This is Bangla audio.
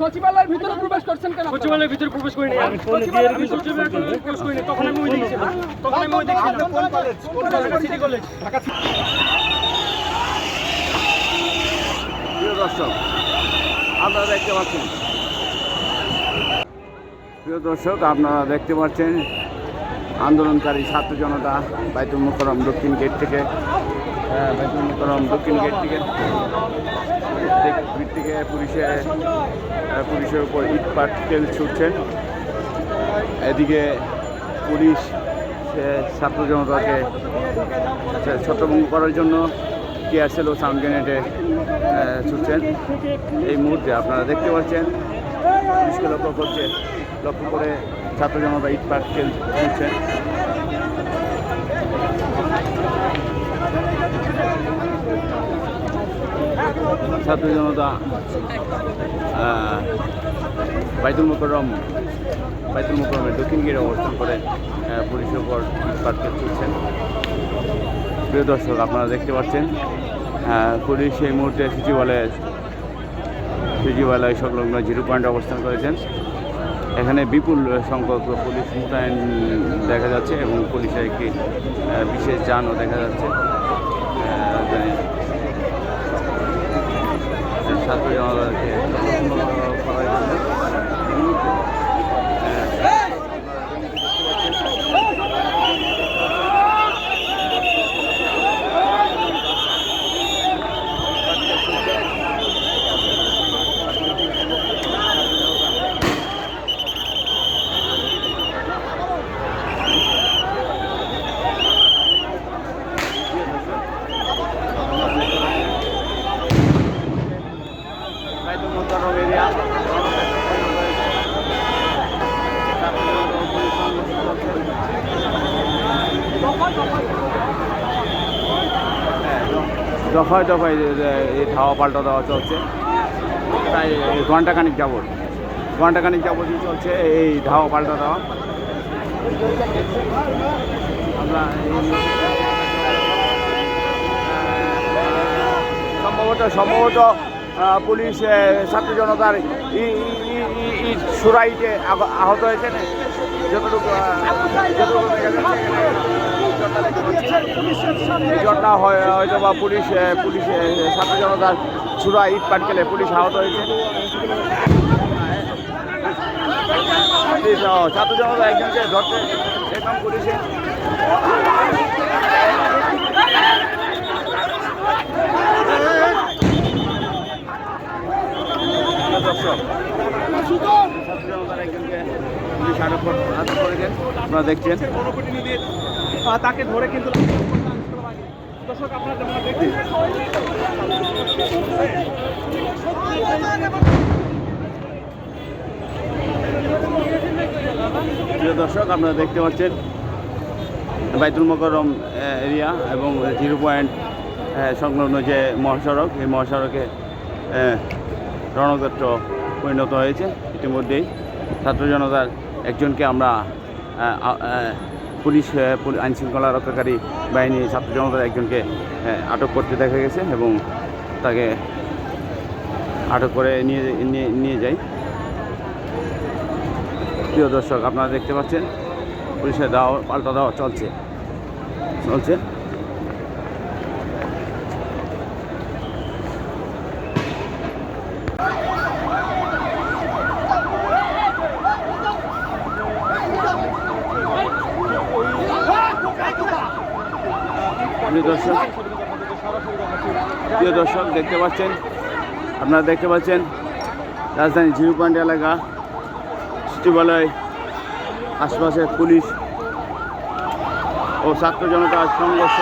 সচিবালয়ের ভিতরে প্রবেশ করছেন কেন সচিবালয়ের ভিতরে প্রবেশ করিনি। আমি আমি সচিবালয়ের ভিতরে প্রবেশ করিনি। তখন আমি ওই দেখছিলাম তখন আমি ওই দেখছিলাম কোন কলেজ? কোন ঢাকা সিটি কলেজ। প্রিয় দর্শক আপনারা দেখতে পাচ্ছেন। প্রিয় দর্শক আপনারা দেখতে পাচ্ছেন আন্দোলনকারী ছাত্র জনতা বাইতুল মুখরম দক্ষিণ গেট থেকে বাইতুল মোকরম দক্ষিণ গেট থেকে দিক থেকে পুলিশে পুলিশের উপর ইট পাটকেল ছুটছেন। এদিকে পুলিশ ছাত্র জনতাকে আচ্ছা, ছত্রভঙ্গ করার জন্য কেয়ারসেল ও সাউন্ড গ্রেনেডে ছুটছেন। এই মুহূর্তে আপনারা দেখতে পাচ্ছেন পুলিশকে লক্ষ্য করছে লক্ষ্য করে ছাত্র জনতা ইট পাটকেল ছুটছেন। ছাত্র জনতা বাইতুল মোকরম বাইতুল মোকরমের দক্ষিণ গিরে অবস্থান করে পুলিশের উপর ইট পাটকেল ছুটছেন প্রিয় দর্শক, আপনারা দেখতে পাচ্ছেন পুলিশ এই মুহূর্তে সচিবালয়ে, সচিবালয় সংলগ্ন জিরো পয়েন্ট অবস্থান করেছেন। এখানে বিপুল সংখ্যক পুলিশ মোতায়েন দেখা যাচ্ছে এবং পুলিশের একটি বিশেষ যানও দেখা যাচ্ছে। ছাত্র জনতাকে সংরক্ষণ করার জন্য বাইতুল মোকাররম এরিয়া দফায় দফায় এই ধাওয়া পাল্টা দেওয়া চলছে। প্রায় ঘন্টাখানিক যাবত ঘন্টাখানিক যাবতই চলছে এই ধাওয়া পাল্টা দেওয়া। আমরা সম্ভবত সম্ভবত পুলিশ ছাত্র জনতার সুরাইটে আহত হয়েছেন। যতটুকু যতটুকু ঘটনা হয়তো বা পুলিশ পুলিশ ছাত্র জনতার সুরা ইট পাটকেলে পুলিশ আহত হয়েছে। ছাত্র জনতা একজনকে ধরতে দেখলাম পুলিশে। আপনারা দেখছেন। তাকে ধরে কিন্তু দর্শক আপনারা প্রিয় দর্শক, আপনারা দেখতে পাচ্ছেন বাইতুল মোকরম এরিয়া এবং জিরো পয়েন্ট সংলগ্ন যে মহাসড়ক, এই মহাসড়কে রণক্ষেত্র পরিণত হয়েছে। ইতিমধ্যেই ছাত্র জনতার একজনকে আমরা পুলিশ আইন শৃঙ্খলা রক্ষাকারী বাহিনী ছাত্র জনতার একজনকে আটক করতে দেখা গেছে এবং তাকে আটক করে নিয়ে নিয়ে যাই প্রিয় দর্শক, আপনারা দেখতে পাচ্ছেন, পুলিশের দাওয়া পাল্টা দাওয়া চলছে। চলছে। প্রিয় দর্শক প্রিয় দর্শক, দেখতে পাচ্ছেন, আপনারা দেখতে পাচ্ছেন, রাজধানী জিরো এলাকা, সচিবালয় আশপাশে পুলিশ ও ছাত্র জনতার সংঘর্ষ।